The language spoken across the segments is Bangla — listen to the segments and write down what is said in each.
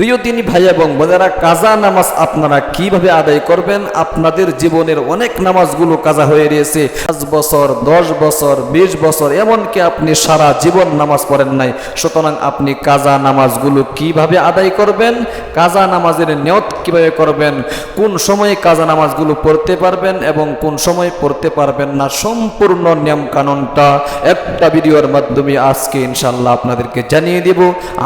প্রিয় তিনি ভাই এবং বোনেরা, কাজা নামাজ আপনারা কীভাবে আদায় করবেন? আপনাদের জীবনের অনেক নামাজগুলো কাজা হয়ে রয়েছে পাঁচ বছর, দশ বছর, বিশ বছর, এমনকি আপনি সারা জীবন নামাজ পড়েন নাই। সুতরাং আপনি কাজা নামাজগুলো কীভাবে আদায় করবেন? কাজা নামাজের নিয়ত কীভাবে করবেন? কোন সময়ে কাজা নামাজগুলো পড়তে পারবেন এবং কোন সময় পড়তে পারবেন না? সম্পূর্ণ নিয়ম কানুনটা একটা ভিডিওর মাধ্যমে আজকে ইনশাল্লাহ আপনাদেরকে জানিয়ে দেব।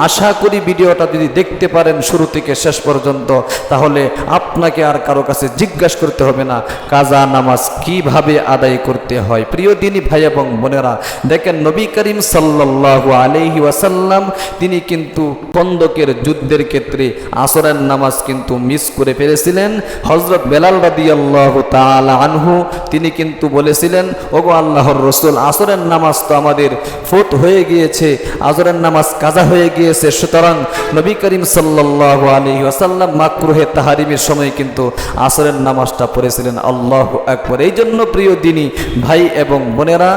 আশা করি ভিডিওটা যদি দেখতে পারেন শুরু থেকে শেষ পর্যন্ত, তাহলে আপনাকে আর কারও কাছে জিজ্ঞাসা করতে হবে না, কাজা নামাজ কীভাবে আদায় করতে হয়। প্রিয় দিনী ভাই এবং বোনেরা, দেখেন নবী করিম সাল্লাল্লাহু আলাইহি ওয়াসাল্লাম, তিনি কিন্তু কন্দকের যুদ্ধের ক্ষেত্রে আসরের নামাজ কিন্তু মিস করে ফেলেছিলেন। হজরত বেলাল রাদিয়াল্লাহু তাআলা আনহু, তিনি কিন্তু বলেছিলেন, ওগো আল্লাহর রসুল, আসরের নামাজ তো আমাদের ফোত হয়ে গিয়েছে, আসরের নামাজ কাজা হয়ে গিয়েছে, সুতরাং নবী করিম সাল্লাল্লাহু আলাইহি ওয়াসাল্লাম মাকরুহে তাহারিমের সময় কিন্তু আসরের নামাজটা পড়েছিলেন। আল্লাহ আকবর। এই জন্য প্রিয় দিনী, ভাই এবং বোনেরা,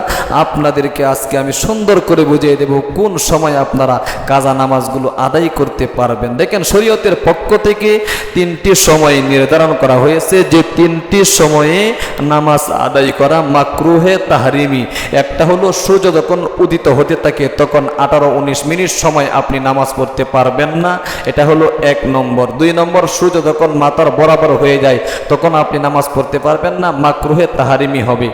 আপনাদেরকে আজকে আমি সুন্দর করে বুঝিয়ে দেব কোন সময় আপনারা কাজা নামাজগুলো আদায় করতে পারবেন। দেখেন, শরীয়তের পক্ষ থেকে তিনটি সময় নির্ধারণ করা হয়েছে। যে তিনটি সময়ে নামাজ আদায় করা মাকরুহে তাহারিমি, একটা হলো সূর্য যখন উদিত হতে থাকে, তখন আঠারো উনিশ মিনিট সময় আপনি নামাজ পড়তে পারবেন না। এটা হলো এক নম্বর। দুই নম্বর, সূর্য যখন মাথার বরাবর হয়ে যায়, তখন আপনি নামাজ পড়তে পারবেন না, মাকরুহে তাহারিমি হবে।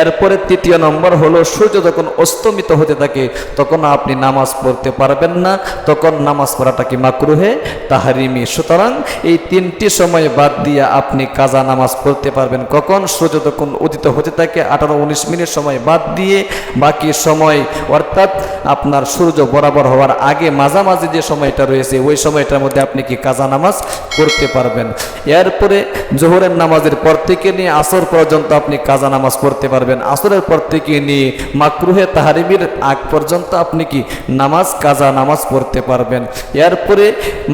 এরপরে তৃতীয় নম্বর হলো, সূর্য যখন অস্তমিত হতে থাকে, তখন আপনি নামাজ পড়তে পারবেন না, তখন নামাজ পড়াটা কি মাকরুহে? তাহারিমি। সুতরাং এই তিনটি সময় বাদ দিয়ে আপনি কাজা নামাজ পড়তে পারবেন। কখন? সূর্য যখন উদিত হতে থাকে, আঠারো উনিশ মিনিট সময় বাদ দিয়ে বাকি সময়, অর্থাৎ আপনার সূর্য বরাবর হওয়ার আগে মাঝামাঝি যে সময়টা রয়েছে, ওই সময়টার মধ্যে আপনি কি কাজা নামাজ পড়তে পারবেন? এরপরে জোহরের নামাজের পর থেকে নিয়ে আসর পর্যন্ত আপনি কাজা নামাজ পড়তে পারবেন। আসরের পর থেকে নিয়ে মাকরুহে তাহারিমির আগ পর্যন্ত আপনি কি নামাজ, কাজা নামাজ পড়তে পারবেন। এরপরে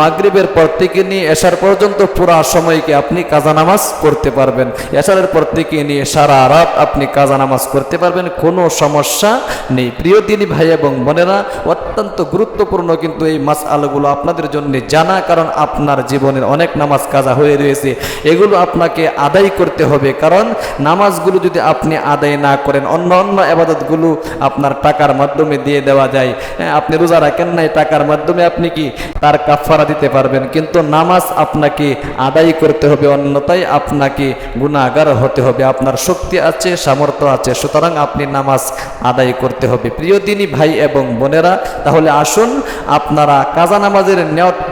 মাগরিবের পর থেকে নিয়ে এশার পর্যন্ত পুরা সময়কে আপনি কাজা নামাজ পড়তে পারবেন। এশারের পর থেকে নিয়ে সারা রাত আপনি কাজা নামাজ করতে পারবেন, কোনো সমস্যা নেই। প্রিয় দিনী ভাই এবং বোনেরা, অত্যন্ত গুরুত্বপূর্ণ কিন্তু এই মাস আলোগুলো আপনাদের জন্য জানা কারণ আপনার জীবনের অনেক নামাজ কাজা হয়ে রয়েছে। এগুলো আপনাকে আদায় করতে হবে কারণ নামাজগুলো যদি আপনি আদায় না করেন অন্য অন্য আবাদতগুলো আপনার টাকার মাধ্যমে দিয়ে দেওয়া যায়। হ্যাঁ, আপনি রোজা রাখেন নাই টাকার মাধ্যমে আপনি কি তার কাফারা দিতে পারবেন? কিন্তু নামাজ আপনাকে আদায় করতে হবে অন্যতায় আপনাকে গুণাগার হতে হবে। আপনার শক্তি আছে সামর্থ্য আছে সুতরাং আপনি নামাজ আদায় করতে হবে। প্রিয় দিনী ভাই এবং বোনেরা তাহলে আসুন আপনারা কাজা নামাজের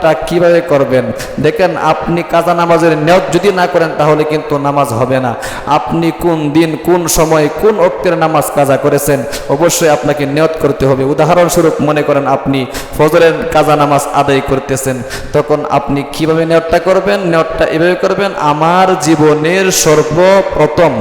নেয়তটা কীভাবে করবেন? দেখেন, আপনি কাজা নামাজের নেয়ত যদি না করেন, তাহলে কিন্তু নামাজ হবে না। আপনি কোন দিন, কোন সময়, কোন অক্তের নামাজ কাজা করেছেন? অবশ্যই আপনাকে নিয়ত করতে হবে। উদাহরণস্বরূপ মনে করেন আপনি ফজরের কাজা নামাজ আদায় করতেছেন। তখন আপনি কীভাবে নিয়তটা করবেন? নিয়তটা এভাবে করবেন, আমার জীবনের সর্বপ্রথম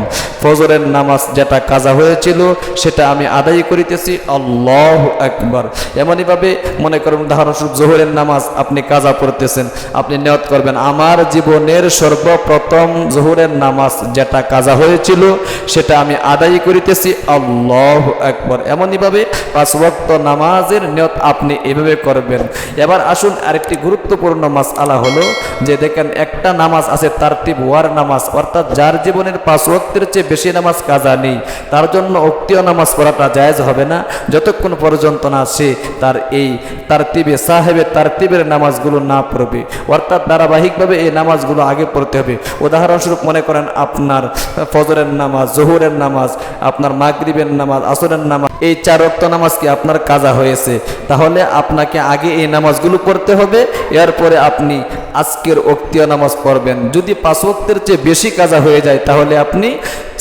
ফজরের নামাজ যেটা কাজা হয়েছিল, সেটা আমি আদায় করিতেছি। আল্লাহ একবার এমনইভাবে মনে করেন উদাহরণস্বরূপ জোহরের নামাজ আপনি কাজা পড়তেছেন। আপনি নিয়ত করবেন, আমার জীবনের সর্বপ্রথম জোহরের নামাজ যেটা কাজা হয়েছিল, সেটা আমি আদায় করিতেছি। আল্লাহ একবার এমনইভাবে পাঁচ ওয়াক্ত নামাজের নিয়ত আপনি এভাবে করবেন। এবার আসুন আরেকটি গুরুত্বপূর্ণ মাস আলা হলো যে দেখেন, একটা নামাজ আছে তার তারতিব ওয়ার নামাজ, অর্থাৎ যার জীবনের পাঁচ ওয়াক্তের চেয়ে বেশি নামাজ কাজা নেই, তার জন্য অক্তীয় নামাজ পড়াটা জায়েজ হবে না। যতক্ষণ পর্যন্ত না সে তার এই তারতিবে সাহেবের তারতিবের নামাজগুলো না পড়বে। অর্থাৎ ধারাবাহিকভাবে এই নামাজগুলো আগে পড়তে হবে। উদাহরণস্বরূপ মনে করেন আপনার ফজরের নামাজ, জহুরের নামাজ, আপনার মাগরিবের নামাজ, আসরের নামাজ, এই চার অক্ত নামাজ কি আপনার কাজা হয়েছে? তাহলে আপনাকে আগে এই নামাজগুলো পড়তে হবে, এরপরে আপনি আজকের অক্তীয় নামাজ পড়বেন। যদি পাঁচ ওক্তের চেয়ে বেশি কাজা হয়ে যায়, তাহলে আপনি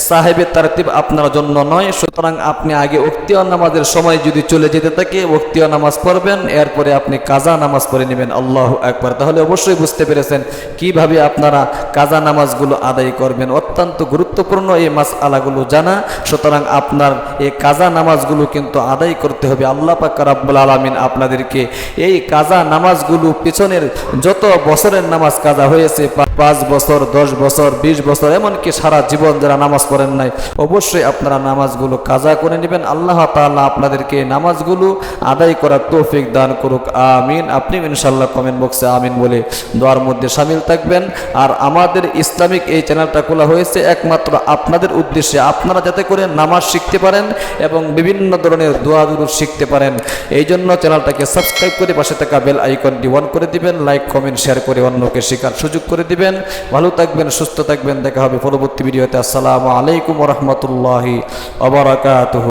সাহেবের তারতিব আপনার জন্য নয়, সুতরাং আপনি আগে অক্তীয় নামাজের সময় যদি চলে যেতে থাকে অক্তীয় নামাজ পড়বেন, এরপরে আপনি কাজা নামাজ পড়ে নেবেন। আল্লাহ একবার তাহলে অবশ্যই বুঝতে পেরেছেন কীভাবে আপনারা কাজা নামাজগুলো আদায় করবেন। অত্যন্ত গুরুত্বপূর্ণ এই মাস আলাগুলো জানা। সুতরাং আপনার এই কাজা নামাজগুলো কিন্তু আদায় করতে হবে। আল্লাহ পাক রাব্বুল আলামিন আপনাদেরকে এই কাজা নামাজগুলো পিছনের যত বছরের নামাজ কাজা হয়েছে পাঁচ বছর, দশ বছর, বিশ বছর, এমনকি সারা জীবন যারা নামাজ পড়েন নাই, অবশ্যই আপনারা নামাজগুলো কাজা করে নেবেন। আল্লাহ তাআলা আপনাদেরকে নামাজগুলো আদায় করার তৌফিক দান করুক। আমিন। আপনি ইনশাল্লাহ কমেন্ট বক্সে আমিন বলে দোয়ার মধ্যে সামিল থাকবেন। আর আমাদের ইসলামিক এই চ্যানেলটা খোলা হয়েছে একমাত্র আপনাদের উদ্দেশ্যে। আপনারা যাতে করে নামাজ শিখতে পারেন এবং বিভিন্ন ধরনের দোয়া দুরু শিখতে পারেন। এই জন্য চ্যানেলটাকে সাবস্ক্রাইব করে পাশে থাকা বেল আইকনটি অন করে দিবেন, লাইক, কমেন্ট, শেয়ার করে অন্যকে শেখার সুযোগ করে দিবেন। ভালো থাকবেন সুস্থ থাকবেন। দেখা হবে পরবর্তী ভিডিওতে। আসসালামু আলাইকুম রহমতুল্লাহি অবরাকাতুহু